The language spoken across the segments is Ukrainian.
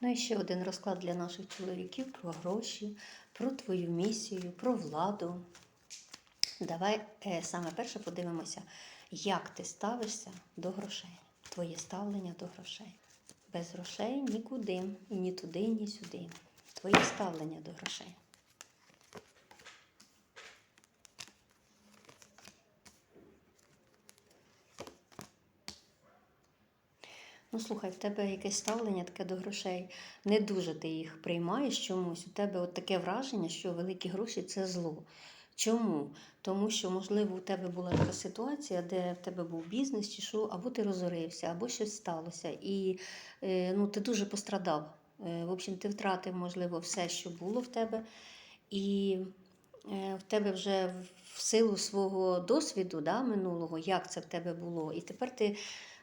Ну і ще один розклад для наших чоловіків про гроші, про твою місію, про владу. Давай е, саме перше подивимося, як ти ставишся до грошей, твоє ставлення до грошей. Без грошей нікуди, ні туди, ні сюди. Твоє ставлення до грошей. Ну, слухай, в тебе якесь ставлення таке до грошей. Не дуже ти їх приймаєш чомусь. У тебе от таке враження, що великі гроші це зло. Чому? Тому що, можливо, у тебе була така ситуація, де в тебе був бізнес, чи що, або ти розорився, або щось сталося. І е, ну, ти дуже пострадав. Е, в общем, ти втратив, можливо, все, що було в тебе. І е, в тебе вже в силу свого досвіду да, минулого, як це в тебе було. І тепер ти,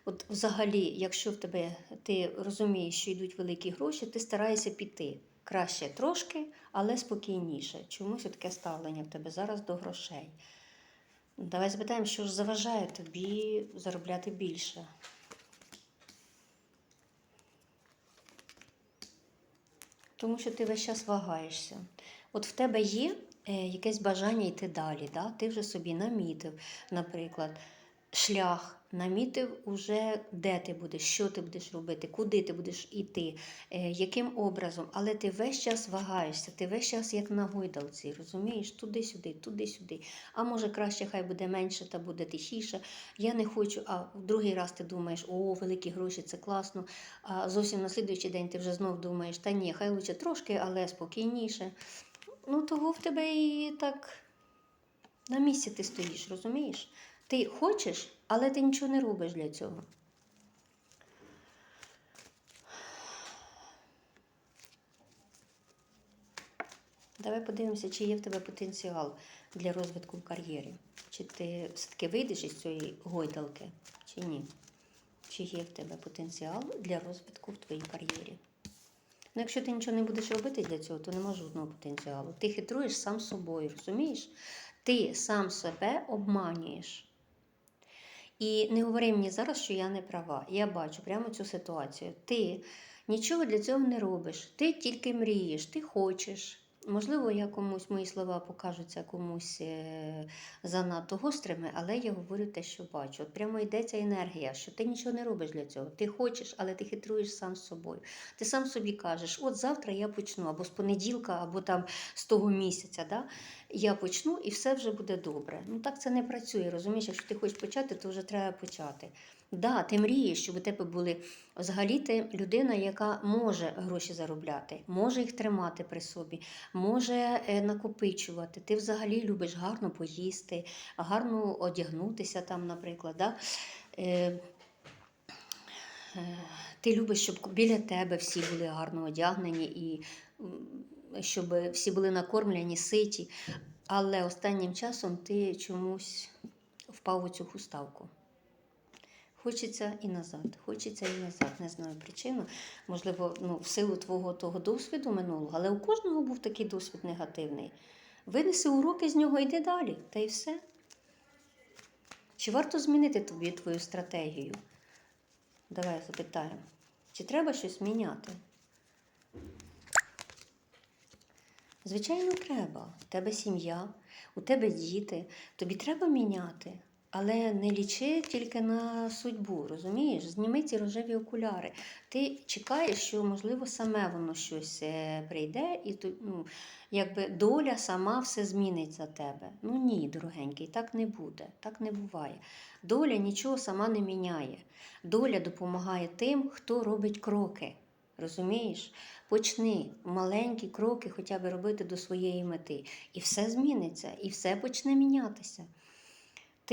от взагалі, якщо в тебе ти розумієш, що йдуть великі гроші, ти стараєшся піти. Краще трошки, але спокійніше. Чомусь таке ставлення в тебе зараз до грошей. Давай запитаємо, що ж заважає тобі заробляти більше. Тому що ти весь час вагаєшся. От в тебе є е, якесь бажання йти далі. Да? Ти вже собі намітив, наприклад, шлях, намітив уже, де ти будеш, що ти будеш робити, куди ти будеш йти, е, яким образом. Але ти весь час вагаєшся, ти весь час як на гойдалці, розумієш, туди-сюди, туди-сюди. А може краще, хай буде менше та буде тихіше. Я не хочу, а в другий раз ти думаєш, о, великі гроші, це класно. А зовсім на слідуючий день ти вже знов думаєш, та ні, хай лучше трошки, але спокійніше. Ну, того в тебе і так на місці ти стоїш, розумієш? Ти хочеш, але ти нічого не робиш для цього. Давай подивимося, чи є в тебе потенціал для розвитку в кар'єрі. Чи ти все-таки вийдеш із цієї гойдалки, чи ні? Чи є в тебе потенціал для розвитку в твоїй кар'єрі? Ну, якщо ти нічого не будеш робити для цього, то нема жодного потенціалу. Ти хитруєш сам собою, розумієш? Ти сам себе обманюєш. І не говори мені зараз, що я не права. Я бачу прямо цю ситуацію. Ти нічого для цього не робиш, ти тільки мрієш, ти хочеш. Можливо, я комусь мої слова покажуться комусь е, занадто гострими, але я говорю те, що бачу. От прямо йдеться енергія, що ти нічого не робиш для цього. Ти хочеш, але ти хитруєш сам з собою. Ти сам собі кажеш, от завтра я почну, або з понеділка, або там з того місяця. Да? Я почну і все вже буде добре. Ну так це не працює. Розумієш, якщо ти хочеш почати, то вже треба почати. Да, ти мрієш, щоб у тебе були взагалі ти людина, яка може гроші заробляти, може їх тримати при собі, може е, накопичувати. Ти взагалі любиш гарно поїсти, гарно одягнутися там, наприклад. Да? Е, е, ти любиш, щоб біля тебе всі були гарно одягнені і щоб всі були накормлені, ситі. Але останнім часом ти чомусь впав у цю хуставку. Хочеться і назад, хочеться і назад. Не знаю причину. Можливо, ну, в силу твого того досвіду минулого, але у кожного був такий досвід негативний. Винеси уроки з нього, йди далі, та й все. Чи варто змінити тобі твою стратегію? Давай запитаємо. Чи треба щось міняти? Звичайно, треба. У тебе сім'я, у тебе діти. Тобі треба міняти. Але не лічи тільки на судьбу, розумієш? Зніми ці рожеві окуляри. Ти чекаєш, що, можливо, саме воно щось е, прийде, і ну, якби доля сама все змінить за тебе. Ну ні, дорогенький, так не буде, так не буває. Доля нічого сама не міняє. Доля допомагає тим, хто робить кроки. Розумієш? Почни маленькі кроки хоча б робити до своєї мети. І все зміниться, і все почне мінятися.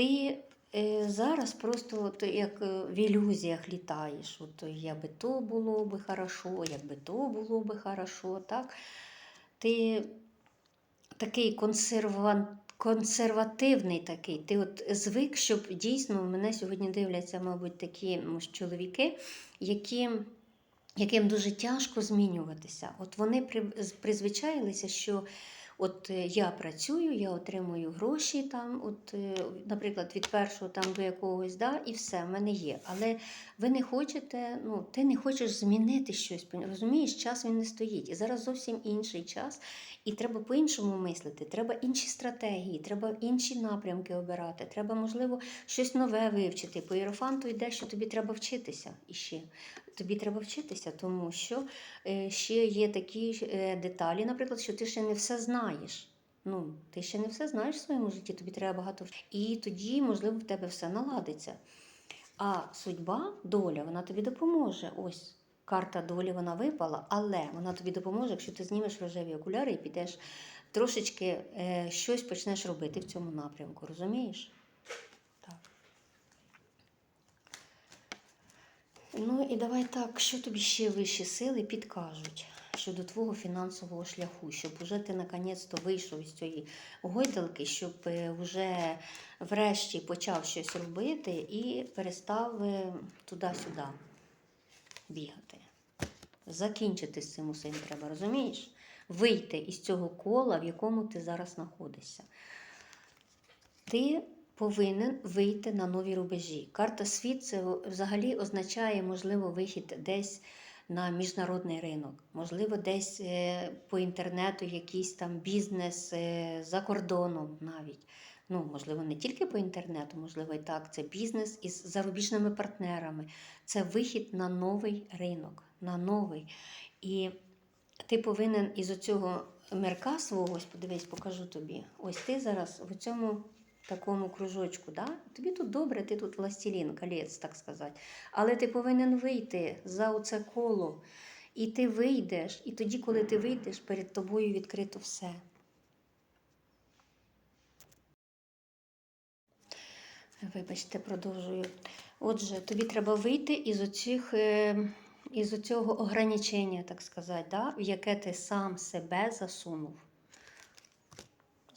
Ти е, зараз просто от, як е, в ілюзіях літаєш. От, якби то було би хорошо, якби то було би хорошо. Так? Ти такий консерва... консервативний такий. Ти от звик, щоб дійсно мене сьогодні дивляться, мабуть, такі чоловіки, які. Яким дуже тяжко змінюватися. От вони при- призвичаїлися, що От е, я працюю, я отримую гроші там, от, е, наприклад, від першого там до якогось, да, і все, в мене є. Але ви не хочете, ну, ти не хочеш змінити щось. Розумієш, час він не стоїть. І зараз зовсім інший час. І треба по-іншому мислити, треба інші стратегії, треба інші напрямки обирати, треба, можливо, щось нове вивчити. По іерофанту йде, що тобі треба вчитися іще. Тобі треба вчитися, тому що е, ще є такі е, деталі, наприклад, що ти ще не все знаєш. Ну, ти ще не все знаєш в своєму житті, тобі треба багато. І тоді, можливо, в тебе все наладиться. А судьба, доля, вона тобі допоможе. Ось карта долі вона випала, але вона тобі допоможе, якщо ти знімеш рожеві окуляри і підеш трошечки е, щось почнеш робити в цьому напрямку. Розумієш? Ну і давай так, що тобі ще вищі сили підкажуть щодо твого фінансового шляху, щоб уже ти наконець-то вийшов із цієї гойдалки, щоб е, вже врешті почав щось робити і перестав е, туди-сюди бігати. Закінчити з цим усім треба, розумієш? Вийти із цього кола, в якому ти зараз знаходишся. Ти повинен вийти на нові рубежі. Карта світ це взагалі означає, можливо, вихід десь на міжнародний ринок, можливо, десь е, по інтернету якийсь там бізнес е, за кордоном навіть. Ну, можливо, не тільки по інтернету, можливо, і так. Це бізнес із зарубіжними партнерами. Це вихід на новий ринок, на новий. І ти повинен із оцього мерка свого, ось подивись, покажу тобі. Ось ти зараз в цьому такому кружочку, да? тобі тут добре, ти тут властелін, колець, так сказати. Але ти повинен вийти за оце коло. І ти вийдеш, і тоді, коли ти вийдеш, перед тобою відкрито все. Вибачте, продовжую. Отже, тобі треба вийти із оцих, е, із оцього ограничення, так сказати, да? в яке ти сам себе засунув.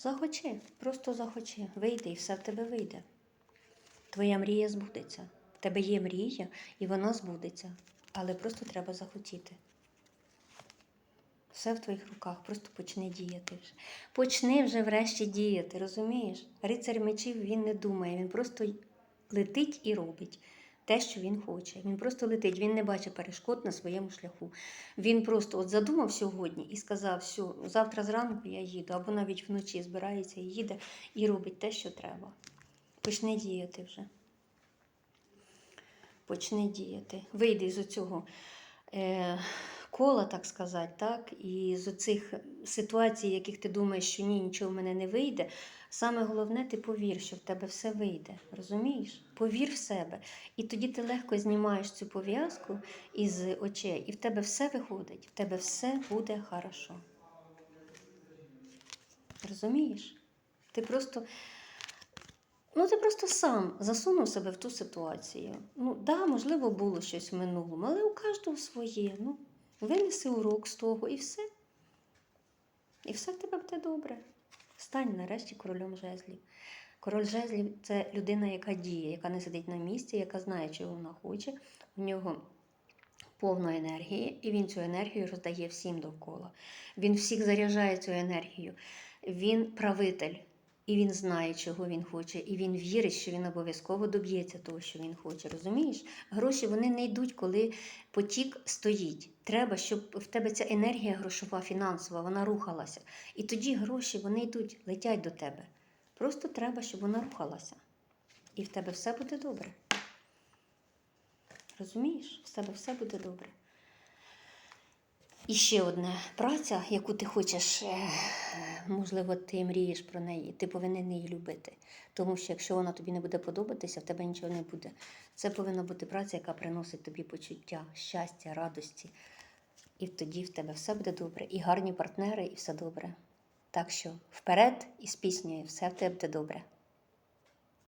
Захочи, просто захочи. Вийди і все в тебе вийде. Твоя мрія збудеться. В тебе є мрія, і вона збудеться. Але просто треба захотіти. Все в твоїх руках, просто почни діяти вже. Почни вже врешті діяти, розумієш? Рицар мечів він не думає, він просто летить і робить те, що він хоче. Він просто летить, він не бачить перешкод на своєму шляху. Він просто от задумав сьогодні і сказав, все, завтра зранку я їду, або навіть вночі збирається і їде і робить те, що треба. Почне діяти вже. Почне діяти. Вийди з оцього е, кола, так сказати, так, і з оцих ситуацій, яких ти думаєш, що ні, нічого в мене не вийде. Саме головне, ти повір, що в тебе все вийде. Розумієш? Повір в себе. І тоді ти легко знімаєш цю пов'язку із очей, і в тебе все виходить, в тебе все буде хорошо. Розумієш? Ти просто. Ну, ти просто сам засунув себе в ту ситуацію. Ну, да, можливо, було щось в минулому, але у кожного своє. Ну, винеси урок з того і все. І все в тебе буде добре. Стань нарешті королем жезлів. Король жезлів це людина, яка діє, яка не сидить на місці, яка знає, чого вона хоче. У нього повна енергія, і він цю енергію роздає всім довкола. Він всіх заряджає цю енергію. Він правитель. І він знає, чого він хоче, і він вірить, що він обов'язково доб'ється того, що він хоче. Розумієш? Гроші вони не йдуть, коли потік стоїть. Треба, щоб в тебе ця енергія грошова, фінансова, вона рухалася. І тоді гроші вони йдуть, летять до тебе. Просто треба, щоб вона рухалася. І в тебе все буде добре. Розумієш? В тебе все буде добре. І ще одна праця, яку ти хочеш, е, можливо, ти мрієш про неї, ти повинен її любити. Тому що якщо вона тобі не буде подобатися, в тебе нічого не буде. Це повинна бути праця, яка приносить тобі почуття, щастя, радості. І тоді в тебе все буде добре. І гарні партнери, і все добре. Так що вперед із піснею, все в тебе буде добре.